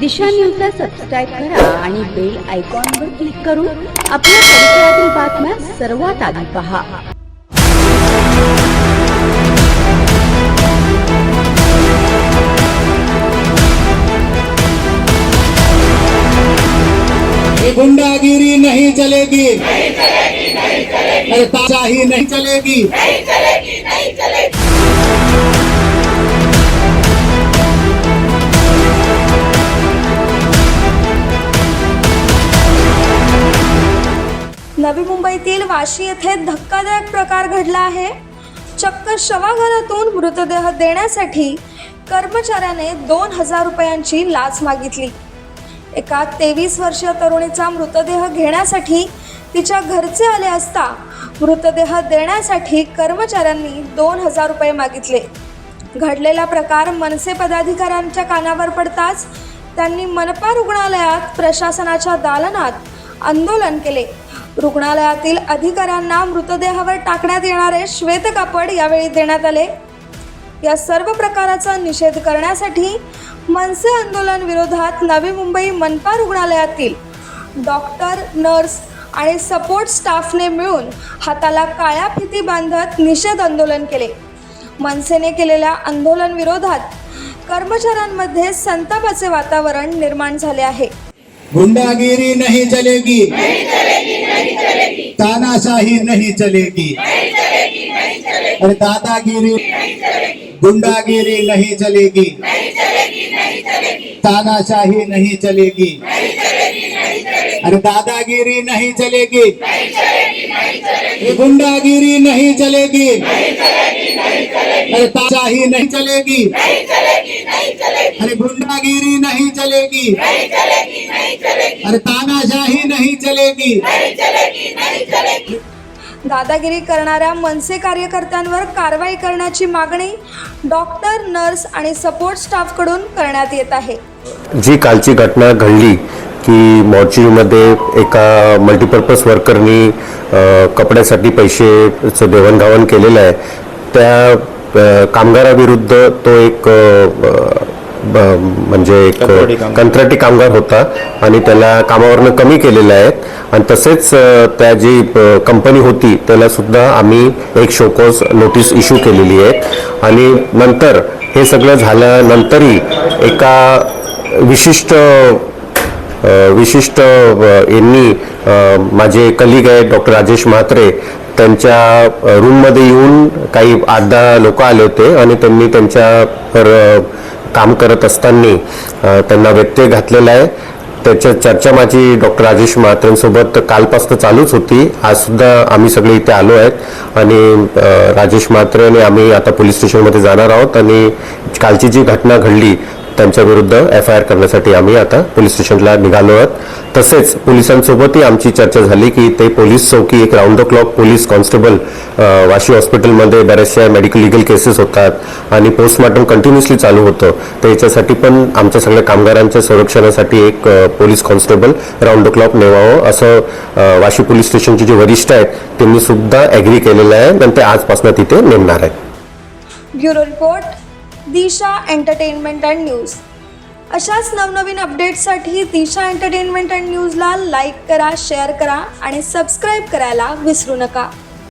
दिशा न्यूजला सबस्क्राईब करा आणि बेल आयकॉनवर क्लिक करून आपल्या परिसरातील बातम्या सर्वात आधी पहा. गुंडागिरी नहीं चलेगी। अरे चलेगी नहीं चलेगी। नवी मुंबईतील वाशी येथे धक्कादायक प्रकार घडला आहे. चक्क शवाघरातून मृतदेह देण्यासाठी कर्मचाऱ्याने दोन हजार रुपयांची लाच मागितली. एका तेवीस वर्षीय तरुणीचा मृतदेह घेण्यासाठी तिच्या घरचे आले असता मृतदेह देण्यासाठी कर्मचाऱ्यांनी दोन हजार रुपये मागितले. घडलेला प्रकार मनसे पदाधिकाऱ्यांच्या कानावर पडताच त्यांनी मनपा रुग्णालयात प्रशासनाच्या दालनात आंदोलन केले. रुग्णालयातील अधिकाऱ्यांना मृतदेहावर टाकण्यात येणारे श्वेत कापड यावेळी देण्यात आले. या सर्व प्रकाराचा निषेध करण्यासाठी मनसे आंदोलन विरोधात नवी मुंबई मनपा रुग्णालयातील डॉक्टर नर्स आणि सपोर्ट स्टाफने मिळून हाताला काळ्या फिती बांधत निषेध आंदोलन केले. मनसेने केलेल्या आंदोलन विरोधात कर्मचाऱ्यांमध्ये संतापाचे वातावरण निर्माण झाले आहे. गुंडागिरी नहीं चलेगी तानाशाही नहीं चलेगी अरे दादागिरी गुंडागिरी नहीं चलेगी तानाशाही नहीं चलेगी अरे दादागिरी नहीं चलेगी गुंडागिरी नहीं चलेगी अरे ताशाही नहीं चलेगी अरे गुंडागिरी नहीं चलेगी। अरे तानाशाही नहीं चलेगी। दादागिरी करणाऱ्या मनसे कार्यकर्त्यांवर कारवाई करण्याची मागणी डॉक्टर नर्स आणि सपोर्ट स्टाफकडून करण्यात येत आहे. जी कालची घटना घडली की मॉर्चरीमध्ये एका मल्टीपर्पज वर्करनी कपड्यासाठी पैसेचं देवाणघेवाण केलेलं आहे. त्या कामगाराविरुद्ध तो एक म्हणजे एक कंत्राटी कामगार. होता आणि त्याला कामावरनं कमी केलेलं आहे आणि तसेच त्या जी कंपनी होती त्याला सुद्धा आम्ही एक शोकोज नोटीस इश्यू केलेली आहे. आणि नंतर हे सगळं झाल्यानंतरही एका विशिष्ट विशिष्ट यांनी माझे कलिग आहेत डॉक्टर राजेश म्हात्रे त्यांच्या रूममध्ये येऊन काही आठ दहा लोक आले होते. आणि त्यांनी त्यांच्यावर अ, काम करत असताना त्यांना व्यत्यय घातलेला आहे. त्याच्या चर्चा माझी डॉक्टर राजेश म्हात्रेंसोबत कालपासून चालूच होती. आज सुद्धा आम्ही सगळे इथे आलो आहेत आणि राजेश म्हात्रे आणि आम्ही आता पोलीस स्टेशनमध्ये जाणार आहोत आणि कालची जी घटना घडली त्यांच्या विरुद्ध एफ आय आर करण्यासाठी आम्ही आता पोलीस स्टेशनला निघालो आहोत. तसेच पोलिसांसोबतही आमची चर्चा झाली की ते पोलीस चौकी एक round the clock police constable Vashi हॉस्पिटलमध्ये बऱ्याचशा मेडिकल लिगल केसेस होतात आणि पोस्टमॉर्टम कंटिन्युअसली चालू होतं. तर याच्यासाठी पण आमच्या सगळ्या कामगारांच्या संरक्षणासाठी एक police constable round the clock नेवावं असं वाशी पोलीस स्टेशनचे जे वरिष्ठ आहेत त्यांनी सुद्धा ॲग्री केलेलं आहे. आणि ते आजपासून तिथे नेमणार आहेत bureau report. Disha entertainment and news. अशाच नवनवीन अपडेट्ससाठी दिशा एंटरटेनमेंट अँड न्यूजला लाईक करा शेअर करा आणि सबस्क्राईब करायला विसरू नका.